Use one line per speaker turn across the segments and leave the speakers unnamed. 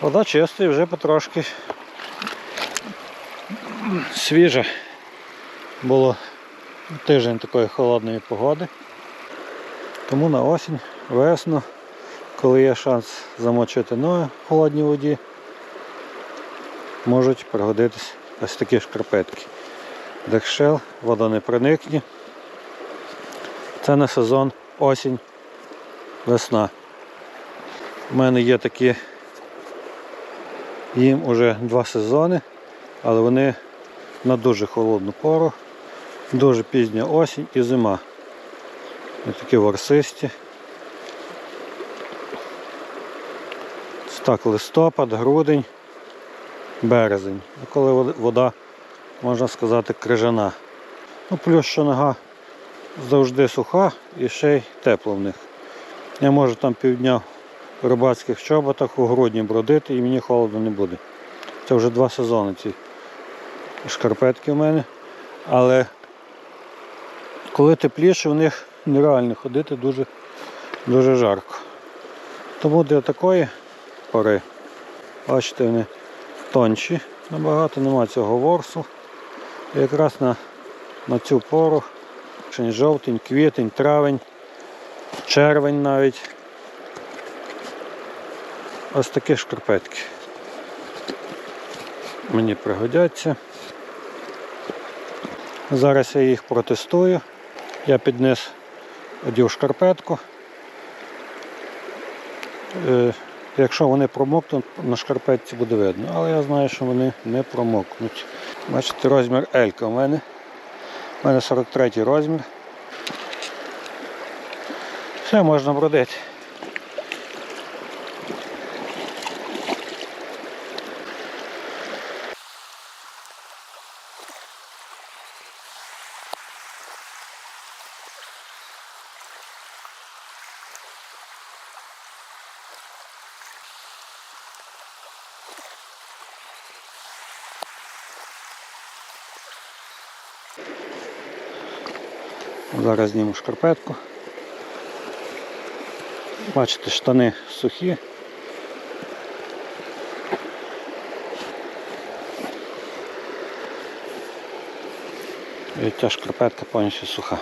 Вода чиста і вже потрошки свіжа. Було тиждень такої холодної погоди. Тому на осінь, весну, коли є шанс замочити ноги в холодній воді, можуть пригодитись ось такі шкарпетки. Декшел, вода не проникне. Це на сезон осінь, весна. У мене є такі, їм уже два сезони, але вони на дуже холодну пору, дуже пізня осінь і зима. Ось такі ворсисті. Так, листопад, грудень, березень. Коли вода- можна сказати, крижана. Ну, плюс що нога завжди суха і ще й тепло в них. Я можу там півдня рибацьких чоботах у грудні бродити і мені холодно не буде. Це вже два сезони ці шкарпетки в мене. Але коли тепліше, в них нереально ходити дуже, дуже жарко. Тому для такої пори, бачите, вони тонші, набагато нема цього ворсу. І якраз на, на цю пору, жовтень, квітень, травень, червень навіть. Ось такі шкарпетки. Мені пригодяться. Зараз я їх протестую. Я підніс одів шкарпетку. Е, Якщо вони промокнуть, на шкарпетці буде видно, але я знаю, що вони не промокнуть. Бачите, розмір L у мене. У мене 43 розмір. Все можна бродити. Зараз зніму шкарпетку. Бачите, штани сухі. І ця шкарпетка повністю суха.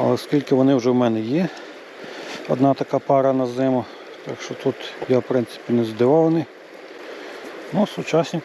Але оскільки вони вже в мене є, одна така пара на зиму, так що тут я в принципі не здивований. Ну, сучасні.